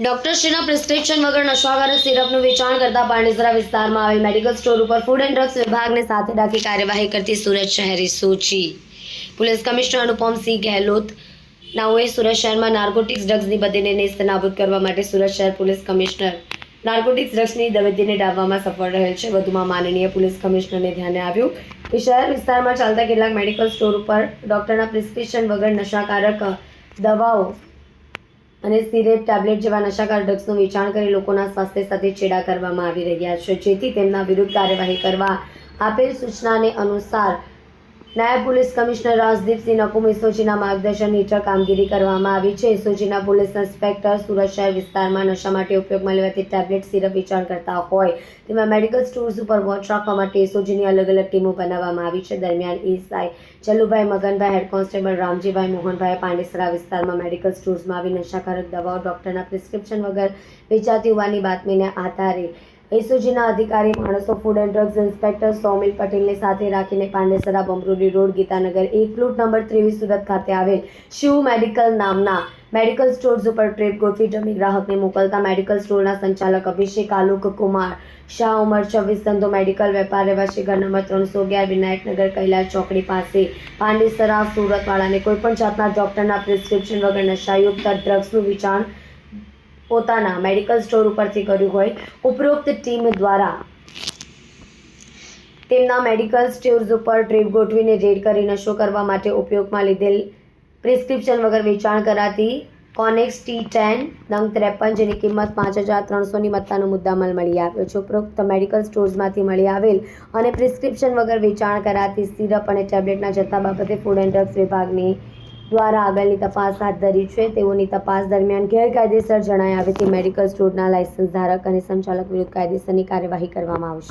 ડોક્ટરશ્રીના prescription વગર નશાવર સિરપનું વેચાણ કરતા પાંડેસરા વિસ્તારમાં આવેલ મેડિકલ સ્ટોર ઉપર ફૂડ એન્ડ ડ્રગ્સ વિભાગને સાથે રાખી કાર્યવાહી કરતી સુરત શહેરી સૂચિ. પોલીસ કમિશનર અનુપમસિંહ ગહેલોત નાઓએ સુરત શહેરમાં નાર્કોટિક્સ ડ્રગ્સની બદલીને નેસ્ત નાબૂદ કરવા માટે સુરત શહેર પોલીસ કમિશનર નાર્કોટિક્સ ડ્રગ્સની દબેદીને ડામવામાં સફળ રહેલ છે. વધુમાં માનનીય પોલીસ કમિશનરને ધ્યાને આવ્યું કે શહેર વિસ્તારમાં ચાલતા કેટલાક મેડિકલ સ્ટોર ઉપર ડોક્ટરના પ્રિસ્ક્રિપ્શન વગર નશાકારક દવાઓ અને સિરેપ, ટેબ્લેટ જેવા નશાકાર ડ્રગ્સનું વેચાણ કરી લોકોના સ્વાસ્થ્ય સાથે છેડા કરવામાં આવી રહ્યા છે. જેથી તેમના વિરુદ્ધ કાર્યવાહી કરવા આપેલ સૂચનાને અનુસાર નાયબ પોલીસ કમિશનર રાજદીપસિંહ નકુમ એસઓજીના માર્ગદર્શન હેઠળ કામગીરી કરવામાં આવી છે. એસઓજીના પોલીસ ઇન્સ્પેક્ટર સુરત શહેર વિસ્તારમાં નશા માટે ઉપયોગમાં લેવાતી ટેબ્લેટ સિરપ વેચાણ કરતા હોય તેમાં મેડિકલ સ્ટોર્સ ઉપર વોચ રાખવા માટે એસઓજીની અલગ અલગ ટીમો બનાવવામાં આવી છે. દરમિયાન SI Chalubhai, Maganbhai, head constable Ramjibhai, Mohanbhai, Pandesara વિસ્તારમાં મેડિકલ સ્ટોર્સમાં આવી નશાકારક દવાઓ, ડોક્ટરના પ્રિસ્ક્રિપ્શન વગર વેચાતી હોવાની બાતમીને આધારે એસઓજીના અધિકારી માણસો food and drugs inspector Saumil પટેલને સાથે રાખીને પાંડેસરા બમરોડી રોડ ગીતાનગર એક પ્લોટ નંબર ત્રેવીસ સુરત ખાતે આવેલ શિવ મેડિકલ નામના મેડિકલ સ્ટોર્સ ઉપર ટ્રેપ ગોઠવી ડમી ગ્રાહકને મોકલતા મેડિકલ સ્ટોરના સંચાલક અભિષેક આલોક કુમાર, શાહ ઉંમર છવ્વીસ, ધંધો મેડિકલ વેપાર રહેવાસી ઘર નંબર ત્રણસો અગિયાર વિનાયકનગર કૈલાસ ચોકડી પાસે. પાંડેસરા સુરતવાળાને કોઈપણ જાતના ડોક્ટરના પ્રિસ્ક્રિપ્શન વગર નશાયુક્ત ડ્રગ્સનું વેચાણ પોતાના મેડિકલ સ્ટોર ઉપરથી કર્યું હોય. ઉપરોક્ત ટીમ દ્વારા તેમના મેડિકલ સ્ટોર્સ ઉપર ટ્રીપ ગોઠવીને રેડ કરી નશો કરવા માટે ઉપયોગમાં લીધેલ પ્રિસ્ક્રિપ્શન વગર વેચાણ કરાતી કોનેક્સ ટી ટેન નંગ ત્રેપન જેની કિંમત પાંચ હજાર ત્રણસોની મત્તાનો મુદ્દામાલ મળી આવ્યો છે. ઉપરોક્ત મેડિકલ સ્ટોર્સમાંથી મળી આવેલ અને પ્રિસ્ક્રિપ્શન વગર વેચાણ કરાતી સિરપ અને ટેબ્લેટના જથ્થા બાબતે ફૂડ એન્ડ ડ્રગ્સ વિભાગની દ્વારા આગળની તપાસ હાથ ધરી છે. તેઓની તપાસ દરમિયાન ગેરકાયદેસર જણાઈ આવેથી મેડિકલ સ્ટોરના લાયસન્સ ધારક અને સંચાલક વિરુદ્ધ કાયદેસરની કાર્યવાહી કરવામાં આવશે.